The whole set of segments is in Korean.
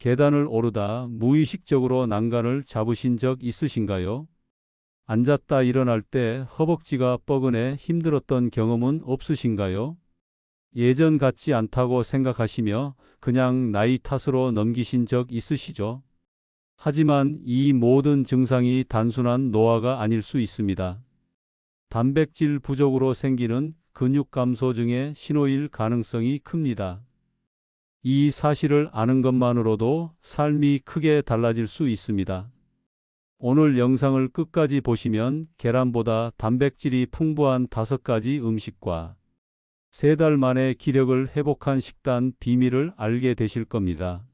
계단을 오르다 무의식적으로 난간을 잡으신 적 있으신가요? 앉았다 일어날 때 허벅지가 뻐근해 힘들었던 경험은 없으신가요? 예전 같지 않다고 생각하시며 그냥 나이 탓으로 넘기신 적 있으시죠? 하지만 이 모든 증상이 단순한 노화가 아닐 수 있습니다. 단백질 부족으로 생기는 근육 감소 중의 신호일 가능성이 큽니다. 이 사실을 아는 것만으로도 삶이 크게 달라질 수 있습니다. 오늘 영상을 끝까지 보시면 계란보다 단백질이 풍부한 다섯 가지 음식과 세달 만에 기력을 회복한 식단 비밀을 알게 되실 겁니다.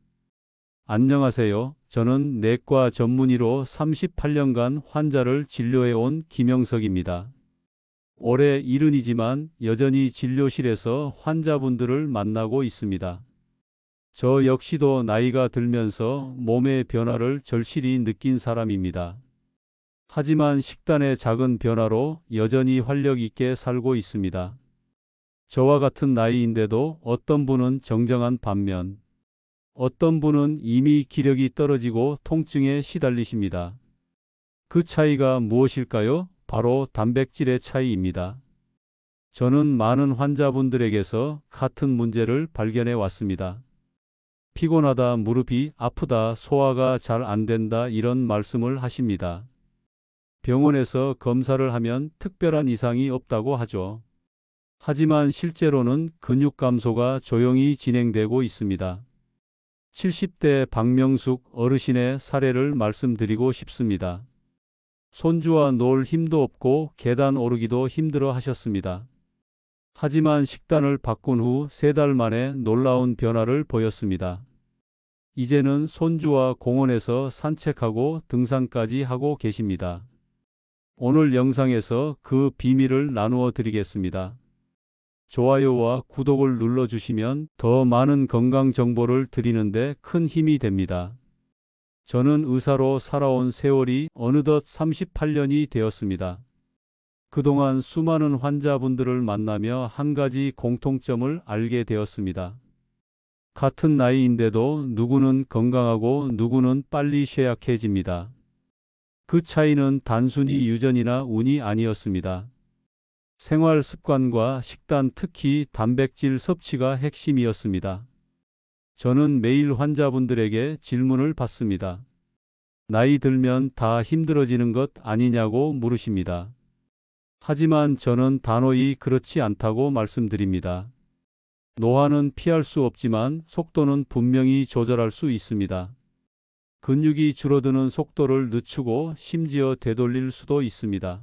안녕하세요. 저는 내과 전문의로 38년간 환자를 진료해 온 김영석입니다. 올해 이른이지만 여전히 진료실에서 환자분들을 만나고 있습니다. 저 역시도 나이가 들면서 몸의 변화를 절실히 느낀 사람입니다. 하지만 식단의 작은 변화로 여전히 활력 있게 살고 있습니다. 저와 같은 나이인데도 어떤 분은 정정한 반면 어떤 분은 이미 기력이 떨어지고 통증에 시달리십니다. 그 차이가 무엇일까요? 바로 단백질의 차이입니다. 저는 많은 환자분들에게서 같은 문제를 발견해 왔습니다. 피곤하다, 무릎이 아프다, 소화가 잘 안 된다 이런 말씀을 하십니다. 병원에서 검사를 하면 특별한 이상이 없다고 하죠. 하지만 실제로는 근육 감소가 조용히 진행되고 있습니다. 70대 박명숙 어르신의 사례를 말씀드리고 싶습니다. 손주와 놀 힘도 없고 계단 오르기도 힘들어 하셨습니다. 하지만 식단을 바꾼 후 세 달 만에 놀라운 변화를 보였습니다. 이제는 손주와 공원에서 산책하고 등산까지 하고 계십니다. 오늘 영상에서 그 비밀을 나누어 드리겠습니다. 좋아요와 구독을 눌러주시면 더 많은 건강 정보를 드리는데 큰 힘이 됩니다. 저는 의사로 살아온 세월이 어느덧 38년이 되었습니다. 그동안 수많은 환자분들을 만나며 한 가지 공통점을 알게 되었습니다. 같은 나이인데도 누구는 건강하고 누구는 빨리 쇠약해집니다. 그 차이는 단순히 유전이나 운이 아니었습니다. 생활 습관과 식단 특히 단백질 섭취가 핵심이었습니다. 저는 매일 환자분들에게 질문을 받습니다. 나이 들면 다 힘들어지는 것 아니냐고 물으십니다. 하지만 저는 단호히 그렇지 않다고 말씀드립니다. 노화는 피할 수 없지만 속도는 분명히 조절할 수 있습니다. 근육이 줄어드는 속도를 늦추고 심지어 되돌릴 수도 있습니다.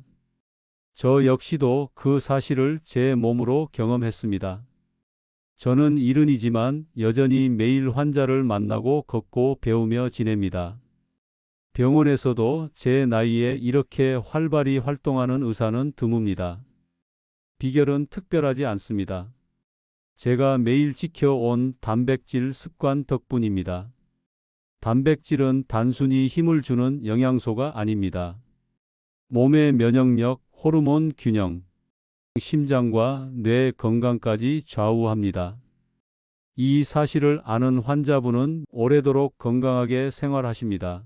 저 역시도 그 사실을 제 몸으로 경험했습니다. 저는 이른이지만 여전히 매일 환자를 만나고 걷고 배우며 지냅니다. 병원에서도 제 나이에 이렇게 활발히 활동하는 의사는 드뭅니다. 비결은 특별하지 않습니다. 제가 매일 지켜온 단백질 습관 덕분입니다. 단백질은 단순히 힘을 주는 영양소가 아닙니다. 몸의 면역력, 호르몬 균형, 심장과 뇌 건강까지 좌우합니다. 이 사실을 아는 환자분은 오래도록 건강하게 생활하십니다.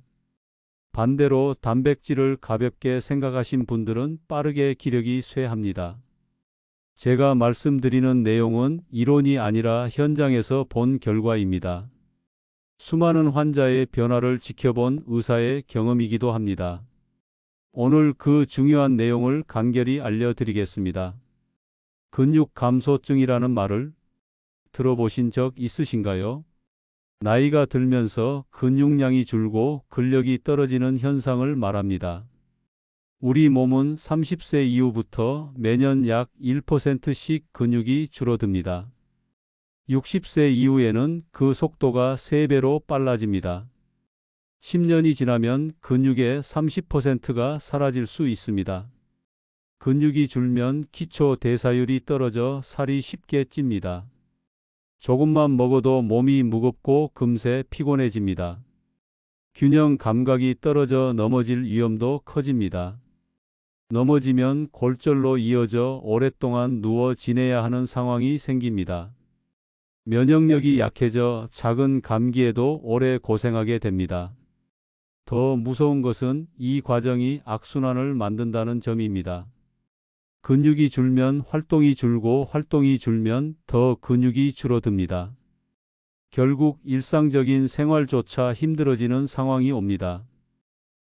반대로 단백질을 가볍게 생각하신 분들은 빠르게 기력이 쇠합니다. 제가 말씀드리는 내용은 이론이 아니라 현장에서 본 결과입니다. 수많은 환자의 변화를 지켜본 의사의 경험이기도 합니다. 오늘 그 중요한 내용을 간결히 알려드리겠습니다. 근육 감소증이라는 말을 들어보신 적 있으신가요? 나이가 들면서 근육량이 줄고 근력이 떨어지는 현상을 말합니다. 우리 몸은 30세 이후부터 매년 약 1%씩 근육이 줄어듭니다. 60세 이후에는 그 속도가 3배로 빨라집니다. 10년이 지나면 근육의 30%가 사라질 수 있습니다. 근육이 줄면 기초 대사율이 떨어져 살이 쉽게 찝니다. 조금만 먹어도 몸이 무겁고 금세 피곤해집니다. 균형 감각이 떨어져 넘어질 위험도 커집니다. 넘어지면 골절로 이어져 오랫동안 누워 지내야 하는 상황이 생깁니다. 면역력이 약해져 작은 감기에도 오래 고생하게 됩니다. 더 무서운 것은 이 과정이 악순환을 만든다는 점입니다. 근육이 줄면 활동이 줄고 활동이 줄면 더 근육이 줄어듭니다. 결국 일상적인 생활조차 힘들어지는 상황이 옵니다.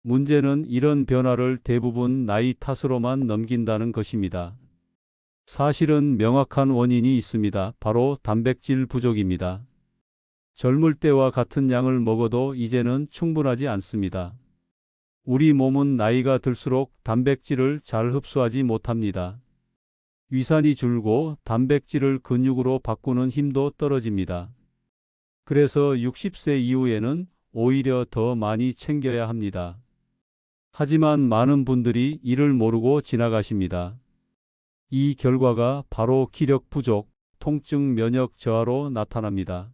문제는 이런 변화를 대부분 나이 탓으로만 넘긴다는 것입니다. 사실은 명확한 원인이 있습니다. 바로 단백질 부족입니다. 젊을 때와 같은 양을 먹어도 이제는 충분하지 않습니다. 우리 몸은 나이가 들수록 단백질을 잘 흡수하지 못합니다. 위산이 줄고 단백질을 근육으로 바꾸는 힘도 떨어집니다. 그래서 60세 이후에는 오히려 더 많이 챙겨야 합니다. 하지만 많은 분들이 이를 모르고 지나가십니다. 이 결과가 바로 기력 부족, 통증 면역 저하로 나타납니다.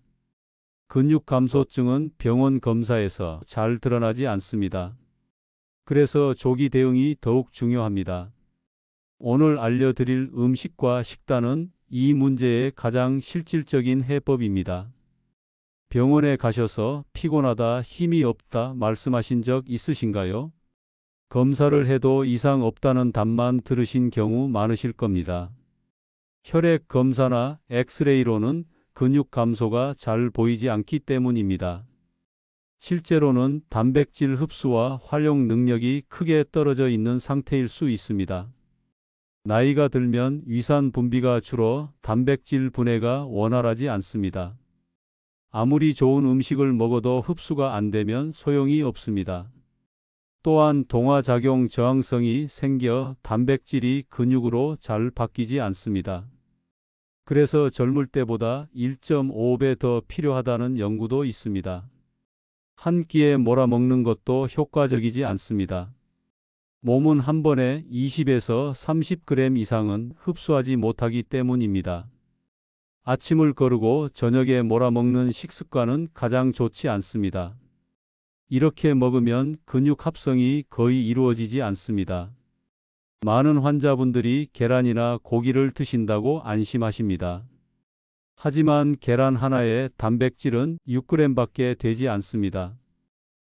근육 감소증은 병원 검사에서 잘 드러나지 않습니다. 그래서 조기 대응이 더욱 중요합니다. 오늘 알려드릴 음식과 식단은 이 문제의 가장 실질적인 해법입니다. 병원에 가셔서 피곤하다, 힘이 없다 말씀하신 적 있으신가요? 검사를 해도 이상 없다는 답만 들으신 경우 많으실 겁니다. 혈액 검사나 엑스레이로는 근육 감소가 잘 보이지 않기 때문입니다. 실제로는 단백질 흡수와 활용 능력이 크게 떨어져 있는 상태일 수 있습니다. 나이가 들면 위산 분비가 줄어 단백질 분해가 원활하지 않습니다. 아무리 좋은 음식을 먹어도 흡수가 안 되면 소용이 없습니다. 또한 동화작용 저항성이 생겨 단백질이 근육으로 잘 바뀌지 않습니다. 그래서 젊을 때보다 1.5배 더 필요하다는 연구도 있습니다. 한 끼에 몰아먹는 것도 효과적이지 않습니다. 몸은 한 번에 20에서 30g 이상은 흡수하지 못하기 때문입니다. 아침을 거르고 저녁에 몰아먹는 식습관은 가장 좋지 않습니다. 이렇게 먹으면 근육 합성이 거의 이루어지지 않습니다. 많은 환자분들이 계란이나 고기를 드신다고 안심하십니다. 하지만 계란 하나에 단백질은 6g밖에 되지 않습니다.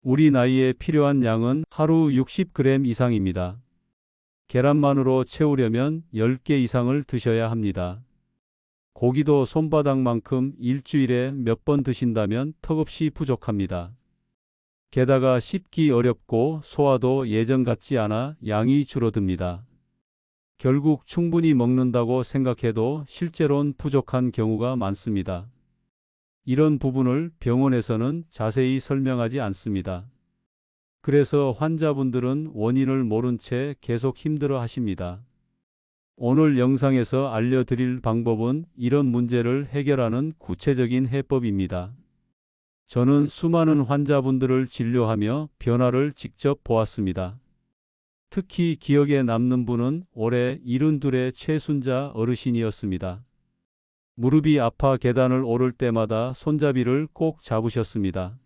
우리 나이에 필요한 양은 하루 60g 이상입니다. 계란만으로 채우려면 10개 이상을 드셔야 합니다. 고기도 손바닥만큼 일주일에 몇 번 드신다면 턱없이 부족합니다. 게다가 씹기 어렵고 소화도 예전 같지 않아 양이 줄어듭니다. 결국 충분히 먹는다고 생각해도 실제론 부족한 경우가 많습니다. 이런 부분을 병원에서는 자세히 설명하지 않습니다. 그래서 환자분들은 원인을 모른 채 계속 힘들어 하십니다. 오늘 영상에서 알려드릴 방법은 이런 문제를 해결하는 구체적인 해법입니다. 저는 수많은 환자분들을 진료하며 변화를 직접 보았습니다. 특히 기억에 남는 분은 올해 72의 최순자 어르신이었습니다. 무릎이 아파 계단을 오를 때마다 손잡이를 꼭 잡으셨습니다.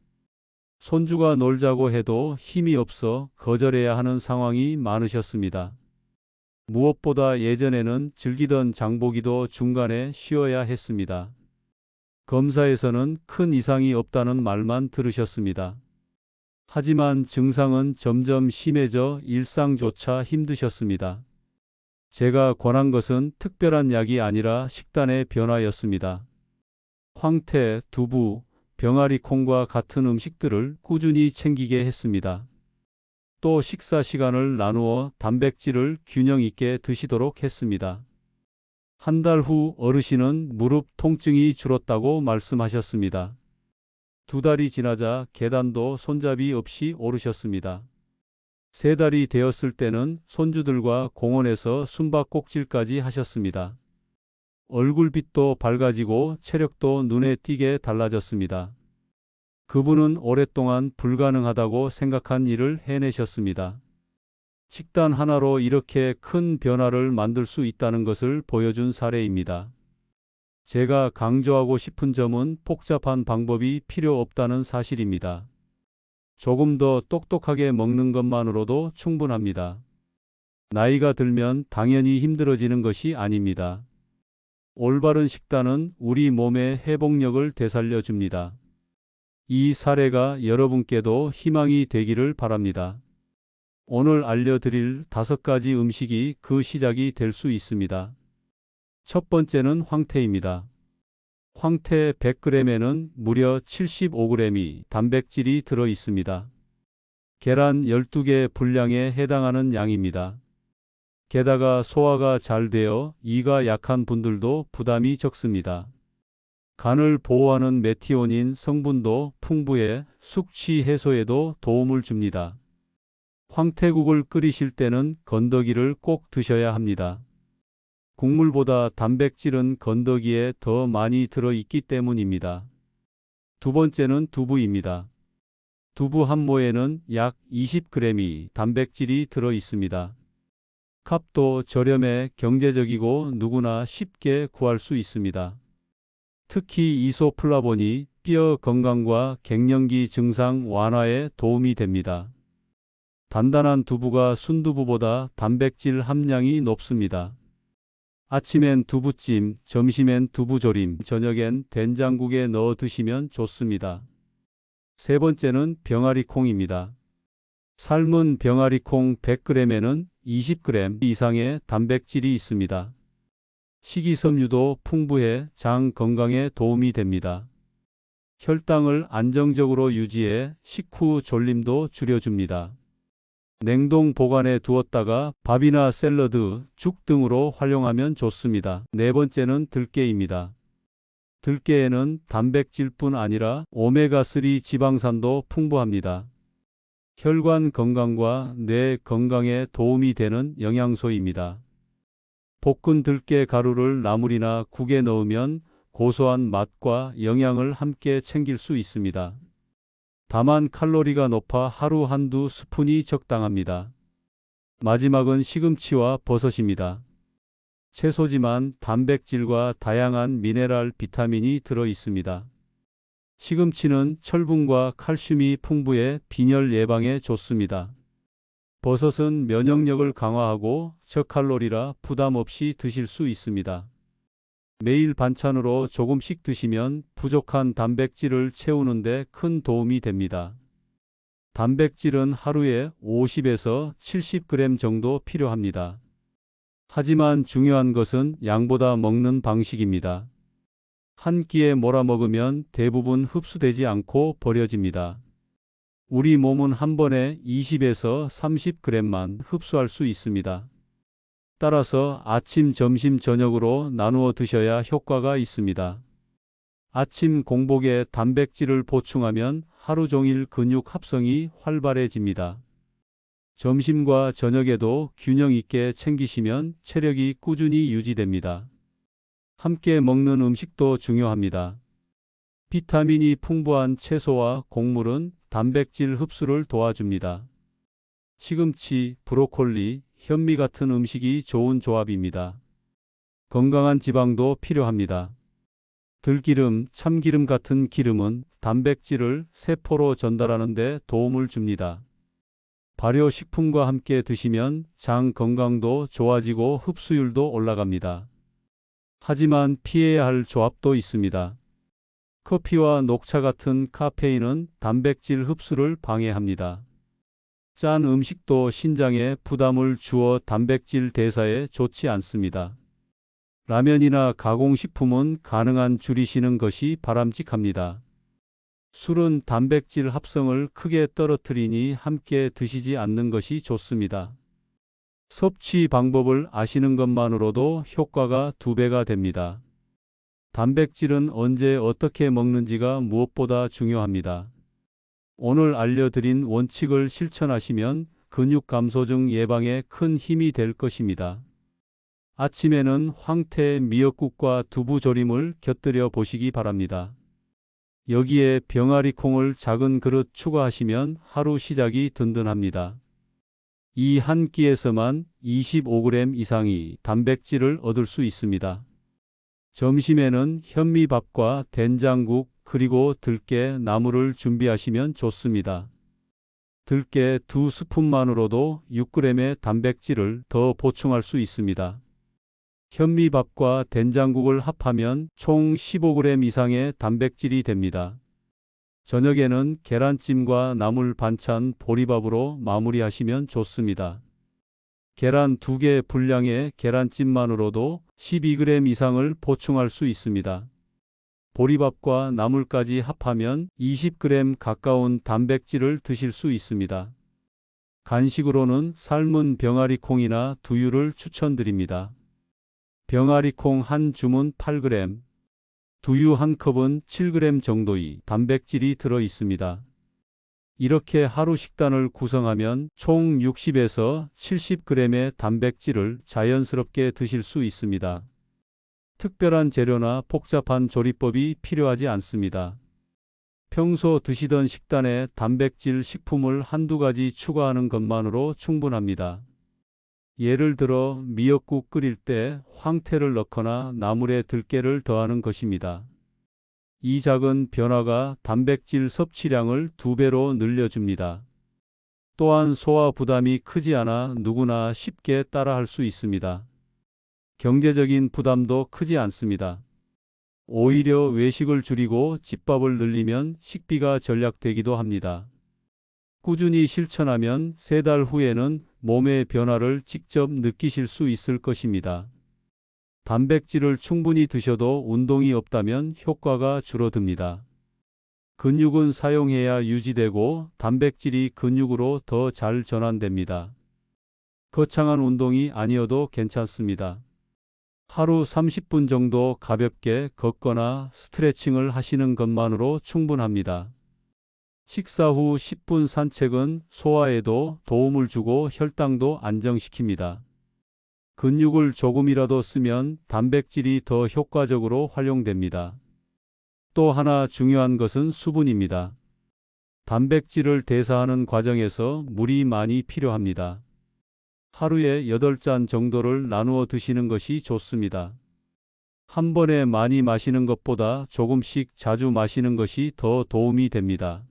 손주가 놀자고 해도 힘이 없어 거절해야 하는 상황이 많으셨습니다. 무엇보다 예전에는 즐기던 장보기도 중간에 쉬어야 했습니다. 검사에서는 큰 이상이 없다는 말만 들으셨습니다. 하지만 증상은 점점 심해져 일상조차 힘드셨습니다. 제가 권한 것은 특별한 약이 아니라 식단의 변화였습니다. 황태, 두부, 병아리 콩과 같은 음식들을 꾸준히 챙기게 했습니다. 또 식사 시간을 나누어 단백질을 균형 있게 드시도록 했습니다. 한 달 후 어르신은 무릎 통증이 줄었다고 말씀하셨습니다. 두 달이 지나자 계단도 손잡이 없이 오르셨습니다. 세 달이 되었을 때는 손주들과 공원에서 숨바꼭질까지 하셨습니다. 얼굴빛도 밝아지고 체력도 눈에 띄게 달라졌습니다. 그분은 오랫동안 불가능하다고 생각한 일을 해내셨습니다. 식단 하나로 이렇게 큰 변화를 만들 수 있다는 것을 보여준 사례입니다. 제가 강조하고 싶은 점은 복잡한 방법이 필요 없다는 사실입니다. 조금 더 똑똑하게 먹는 것만으로도 충분합니다. 나이가 들면 당연히 힘들어지는 것이 아닙니다. 올바른 식단은 우리 몸의 회복력을 되살려 줍니다. 이 사례가 여러분께도 희망이 되기를 바랍니다. 오늘 알려드릴 다섯 가지 음식이 그 시작이 될 수 있습니다. 첫 번째는 황태입니다. 황태 100g에는 무려 75g이 단백질이 들어 있습니다. 계란 12개 분량에 해당하는 양입니다. 게다가 소화가 잘 되어 이가 약한 분들도 부담이 적습니다. 간을 보호하는 메티오닌 성분도 풍부해 숙취 해소에도 도움을 줍니다. 황태국을 끓이실 때는 건더기를 꼭 드셔야 합니다. 국물보다 단백질은 건더기에 더 많이 들어 있기 때문입니다. 두 번째는 두부입니다. 두부 한 모에는 약 20g이 단백질이 들어 있습니다. 값도 저렴해 경제적이고 누구나 쉽게 구할 수 있습니다. 특히 이소플라본이 뼈 건강과 갱년기 증상 완화에 도움이 됩니다. 단단한 두부가 순두부보다 단백질 함량이 높습니다. 아침엔 두부찜, 점심엔 두부조림, 저녁엔 된장국에 넣어 드시면 좋습니다. 세 번째는 병아리 콩입니다. 삶은 병아리 콩 100g에는 20g 이상의 단백질이 있습니다. 식이섬유도 풍부해 장 건강에 도움이 됩니다. 혈당을 안정적으로 유지해 식후 졸림도 줄여줍니다. 냉동 보관해 두었다가 밥이나 샐러드, 죽 등으로 활용하면 좋습니다. 네 번째는 들깨입니다. 들깨에는 단백질뿐 아니라 오메가3 지방산도 풍부합니다. 혈관 건강과 뇌 건강에 도움이 되는 영양소입니다. 볶은 들깨 가루를 나물이나 국에 넣으면 고소한 맛과 영양을 함께 챙길 수 있습니다. 다만 칼로리가 높아 하루 한두 스푼이 적당합니다. 마지막은 시금치와 버섯입니다. 채소지만 단백질과 다양한 미네랄 비타민이 들어 있습니다. 시금치는 철분과 칼슘이 풍부해 빈혈 예방에 좋습니다. 버섯은 면역력을 강화하고 저칼로리라 부담 없이 드실 수 있습니다. 매일 반찬으로 조금씩 드시면 부족한 단백질을 채우는데 큰 도움이 됩니다. 단백질은 하루에 50에서 70g 정도 필요합니다. 하지만 중요한 것은 양보다 먹는 방식입니다. 한 끼에 몰아 먹으면 대부분 흡수되지 않고 버려집니다. 우리 몸은 한 번에 20에서 30g만 흡수할 수 있습니다. 따라서 아침, 점심, 저녁으로 나누어 드셔야 효과가 있습니다. 아침 공복에 단백질을 보충하면 하루 종일 근육 합성이 활발해집니다. 점심과 저녁에도 균형 있게 챙기시면 체력이 꾸준히 유지됩니다. 함께 먹는 음식도 중요합니다. 비타민이 풍부한 채소와 곡물은 단백질 흡수를 도와줍니다. 시금치, 브로콜리, 현미 같은 음식이 좋은 조합입니다. 건강한 지방도 필요합니다. 들기름, 참기름 같은 기름은 단백질을 세포로 전달하는 데 도움을 줍니다. 발효식품과 함께 드시면 장 건강도 좋아지고 흡수율도 올라갑니다. 하지만 피해야 할 조합도 있습니다. 커피와 녹차 같은 카페인은 단백질 흡수를 방해합니다. 짠 음식도 신장에 부담을 주어 단백질 대사에 좋지 않습니다. 라면이나 가공식품은 가능한 줄이시는 것이 바람직합니다. 술은 단백질 합성을 크게 떨어뜨리니 함께 드시지 않는 것이 좋습니다. 섭취 방법을 아시는 것만으로도 효과가 두 배가 됩니다. 단백질은 언제 어떻게 먹는지가 무엇보다 중요합니다. 오늘 알려드린 원칙을 실천하시면 근육 감소증 예방에 큰 힘이 될 것입니다. 아침에는 황태 미역국과 두부조림을 곁들여 보시기 바랍니다. 여기에 병아리 콩을 작은 그릇 추가하시면 하루 시작이 든든합니다. 이 한 끼에서만 25g 이상이 단백질을 얻을 수 있습니다. 점심에는 현미밥과 된장국 그리고 들깨 나물을 준비하시면 좋습니다. 들깨 두 스푼만으로도 6g의 단백질을 더 보충할 수 있습니다. 현미밥과 된장국을 합하면 총 15g 이상의 단백질이 됩니다. 저녁에는 계란찜과 나물 반찬 보리밥으로 마무리하시면 좋습니다. 계란 2개 분량의 계란찜만으로도 12g 이상을 보충할 수 있습니다. 보리밥과 나물까지 합하면 20g 가까운 단백질을 드실 수 있습니다. 간식으로는 삶은 병아리 콩이나 두유를 추천드립니다. 병아리 콩 한 줌은 8g, 두유 한 컵은 7g 정도의 단백질이 들어 있습니다. 이렇게 하루 식단을 구성하면 총 60에서 70g의 단백질을 자연스럽게 드실 수 있습니다. 특별한 재료나 복잡한 조리법이 필요하지 않습니다. 평소 드시던 식단에 단백질 식품을 한두 가지 추가하는 것만으로 충분합니다. 예를 들어 미역국 끓일 때 황태를 넣거나 나물에 들깨를 더하는 것입니다. 이 작은 변화가 단백질 섭취량을 두 배로 늘려줍니다. 또한 소화 부담이 크지 않아 누구나 쉽게 따라할 수 있습니다. 경제적인 부담도 크지 않습니다. 오히려 외식을 줄이고 집밥을 늘리면 식비가 절약되기도 합니다. 꾸준히 실천하면 세 달 후에는 몸의 변화를 직접 느끼실 수 있을 것입니다. 단백질을 충분히 드셔도 운동이 없다면 효과가 줄어듭니다. 근육은 사용해야 유지되고 단백질이 근육으로 더 잘 전환됩니다. 거창한 운동이 아니어도 괜찮습니다. 하루 30분 정도 가볍게 걷거나 스트레칭을 하시는 것만으로 충분합니다. 식사 후 10분 산책은 소화에도 도움을 주고 혈당도 안정시킵니다. 근육을 조금이라도 쓰면 단백질이 더 효과적으로 활용됩니다. 또 하나 중요한 것은 수분입니다. 단백질을 대사하는 과정에서 물이 많이 필요합니다. 하루에 8잔 정도를 나누어 드시는 것이 좋습니다. 한 번에 많이 마시는 것보다 조금씩 자주 마시는 것이 더 도움이 됩니다.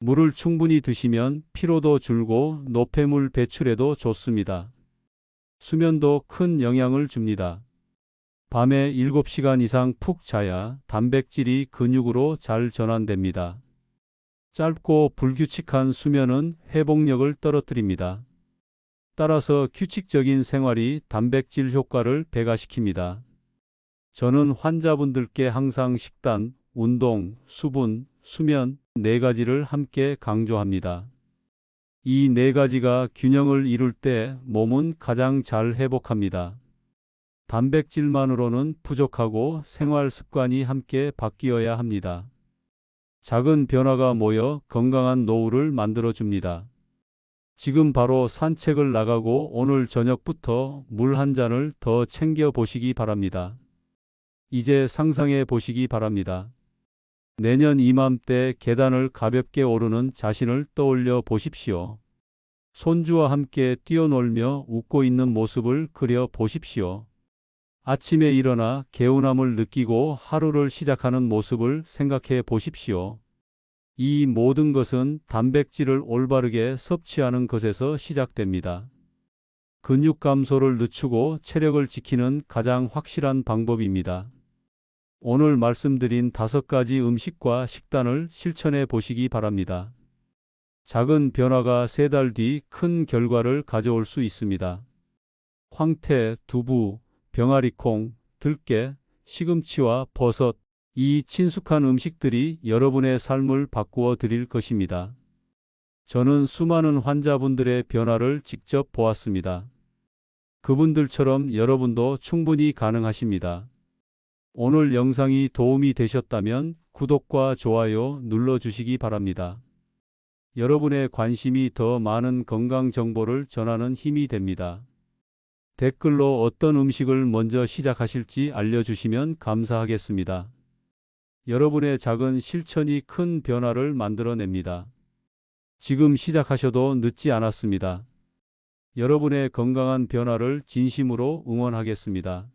물을 충분히 드시면 피로도 줄고 노폐물 배출에도 좋습니다. 수면도 큰 영향을 줍니다. 밤에 7시간 이상 푹 자야 단백질이 근육으로 잘 전환됩니다. 짧고 불규칙한 수면은 회복력을 떨어뜨립니다. 따라서 규칙적인 생활이 단백질 효과를 배가시킵니다. 저는 환자분들께 항상 식단, 운동, 수분, 수면 네 가지를 함께 강조합니다. 이 네 가지가 균형을 이룰 때 몸은 가장 잘 회복합니다. 단백질만으로는 부족하고 생활 습관이 함께 바뀌어야 합니다. 작은 변화가 모여 건강한 노후를 만들어 줍니다. 지금 바로 산책을 나가고 오늘 저녁부터 물 한 잔을 더 챙겨 보시기 바랍니다. 이제 상상해 보시기 바랍니다. 내년 이맘때 계단을 가볍게 오르는 자신을 떠올려 보십시오. 손주와 함께 뛰어놀며 웃고 있는 모습을 그려 보십시오. 아침에 일어나 개운함을 느끼고 하루를 시작하는 모습을 생각해 보십시오. 이 모든 것은 단백질을 올바르게 섭취하는 것에서 시작됩니다. 근육 감소를 늦추고 체력을 지키는 가장 확실한 방법입니다. 오늘 말씀드린 다섯 가지 음식과 식단을 실천해 보시기 바랍니다. 작은 변화가 세 달 뒤 큰 결과를 가져올 수 있습니다. 황태, 두부, 병아리콩, 들깨, 시금치와 버섯, 이 친숙한 음식들이 여러분의 삶을 바꾸어 드릴 것입니다. 저는 수많은 환자분들의 변화를 직접 보았습니다. 그분들처럼 여러분도 충분히 가능하십니다. 오늘 영상이 도움이 되셨다면 구독과 좋아요 눌러주시기 바랍니다. 여러분의 관심이 더 많은 건강 정보를 전하는 힘이 됩니다. 댓글로 어떤 음식을 먼저 시작하실지 알려주시면 감사하겠습니다. 여러분의 작은 실천이 큰 변화를 만들어냅니다. 지금 시작하셔도 늦지 않았습니다. 여러분의 건강한 변화를 진심으로 응원하겠습니다.